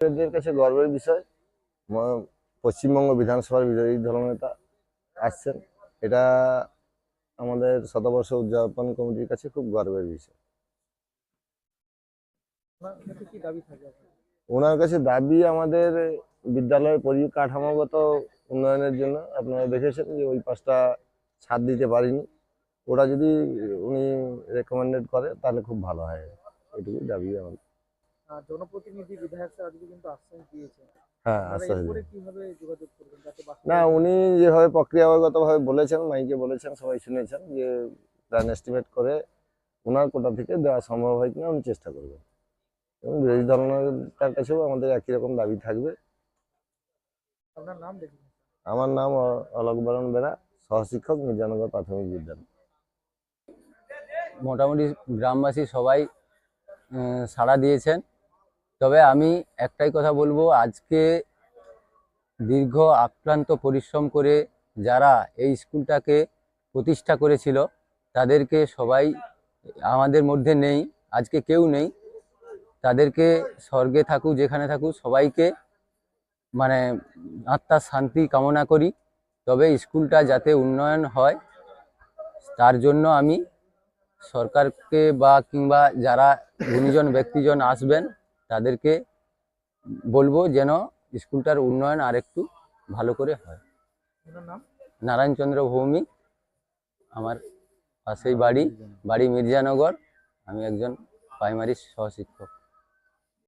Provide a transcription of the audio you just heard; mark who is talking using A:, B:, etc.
A: এদের কাছে গর্বের বিষয়। পশ্চিমবঙ্গ বিধানসভার বিরোধী দলনেতা আসছেন। এটা আমাদের শতবর্ষ উদযাপন কমিটির কাছে খুব গর্বের বিষয়।
B: ওনার কাছে দাবি
A: আমাদের বিদ্যালয়ের পরিকাঠামোগত উন্নয়নের জন্য। আপনারা দেখেছেন যে ওই পাঁচটা ছাদ দিতে পারিনি। ওরা যদি উনি রেকমেন্ডেড করে, তাহলে খুব ভালো হয়। এটুকুই দাবি আমাদের।
B: জনপ্রতিনিধি বিধায়ক স্যার আজকে কিন্তু আশ্বাস দিয়েছেন।
A: হ্যাঁ আশ্বাস
B: কীভাবে যোগাযোগ করবেন
A: না উনি যেভাবে প্রক্রিয়াগতভাবে বলেছেন মাইকে বলেছেন সবাই শুনেছেন যে প্ল্যান এস্টিমেট করে ওনার কোটা থেকে দেওয়া সম্ভব হয় কিনা উনি চেষ্টা করবেন। এবং বিরোধী দলনেতার কাছেও আমাদের একই রকম দাবি থাকবে।
B: আপনার নাম দেখুন।
A: আমার নাম অলোক বরণ বেরা সহশিক্ষক মির্জানগর প্রাথমিক বিদ্যালয়।
C: মোটামুটি গ্রামবাসী সবাই সাড়া দিয়েছেন। তবে আমি একটাই কথা বলব, আজকে দীর্ঘ আক্রান্ত পরিশ্রম করে যারা এই স্কুলটাকে প্রতিষ্ঠা করেছিল, তাদেরকে সবাই আমাদের মধ্যে নেই, আজকে কেউ নেই। তাদেরকে স্বর্গে থাকুক, যেখানে থাকুক, সবাইকে মানে আত্মার শান্তি কামনা করি। তবে স্কুলটা যাতে উন্নয়ন হয়, তার জন্য আমি সরকারকে বা কিংবা যারা গুণীজন, ব্যক্তিজন আসবেন তাদেরকে বলব যেন স্কুলটার উন্নয়ন আর একটু ভালো করে হয়। নারায়ণচন্দ্র ভৌমিক। আমার পাশেই বাড়ি বাড়ি মির্জানগর। আমি একজন প্রাইমারি সহশিক্ষক।